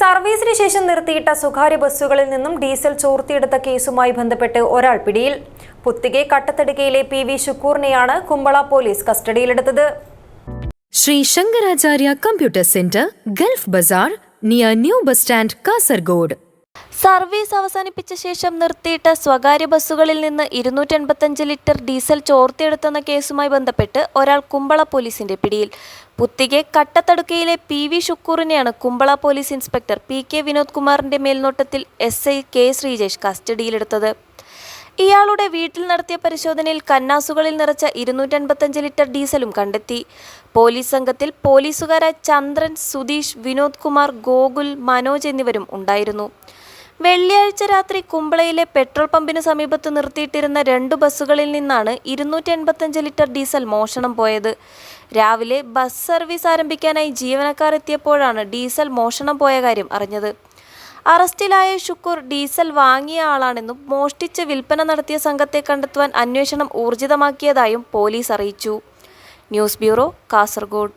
സർവീസിന് ശേഷം നിർത്തിയിട്ട സ്വകാര്യ ബസ്സുകളിൽ നിന്നും ഡീസൽ ചോർത്തിയെടുത്ത കേസുമായി ബന്ധപ്പെട്ട് ഒരാൾ പിടിയിൽ. പുത്തികെ കട്ടത്തടുകയിലെ പി വി ഷുക്കൂറിനെയാണ് കുമ്പള പോലീസ് കസ്റ്റഡിയിലെടുത്തത്. Shri Shankaracharya computer centre Gulf bazaar near new bus stand Kasaragod. Service അവസാനിപ്പിച്ച ശേഷം നിർത്തിയിട്ട സ്വകാര്യ ബസ്സുകളിൽ നിന്ന് ഇരുന്നൂറ്റൻപത്തഞ്ച് ലിറ്റർ ഡീസൽ ചോർത്തിയെടുത്തെന്ന കേസുമായി ബന്ധപ്പെട്ട് ഒരാൾ കുമ്പള പോലീസിന്റെ പിടിയിൽ. പുത്തികെ കട്ടത്തടുക്കയിലെ P V ഷുക്കൂറിനെയാണ് Kumbla police inspector P K Vinod കുമാറിന്റെ മേൽനോട്ടത്തിൽ എസ് ഐ കെ ശ്രീജേഷ് കസ്റ്റഡിയിലെടുത്തത്. ഇയാളുടെ വീട്ടിൽ നടത്തിയ പരിശോധനയിൽ കന്നാസുകളിൽ നിറച്ച ഇരുന്നൂറ്റൻപത്തഞ്ച് ലിറ്റർ ഡീസലും കണ്ടെത്തി. പോലീസ് സംഘത്തിൽ പോലീസുകാരായ ചന്ദ്രൻ സുധീഷ് വിനോദ് കുമാർ ഗോകുൽ മനോജ് എന്നിവരും ഉണ്ടായിരുന്നു. വെള്ളിയാഴ്ച രാത്രി കുമ്പളയിലെ പെട്രോൾ പമ്പിന് സമീപത്ത് നിർത്തിയിട്ടിരുന്ന രണ്ട് ബസ്സുകളിൽ നിന്നാണ് ഇരുന്നൂറ്റി എൺപത്തഞ്ച് ലിറ്റർ ഡീസൽ മോഷണം പോയത്. രാവിലെ ബസ് സർവീസ് ആരംഭിക്കാനായി ജീവനക്കാർ എത്തിയപ്പോഴാണ് ഡീസൽ മോഷണം പോയ കാര്യം അറിഞ്ഞത്. അറസ്റ്റിലായ ഷുക്കൂർ ഡീസൽ വാങ്ങിയ ആളാണെന്നും മോഷ്ടിച്ച് വിൽപ്പന നടത്തിയ സംഘത്തെ കണ്ടെത്തുവാൻ അന്വേഷണം ഊർജിതമാക്കിയതായും പോലീസ് അറിയിച്ചു. News bureau Kasaragod.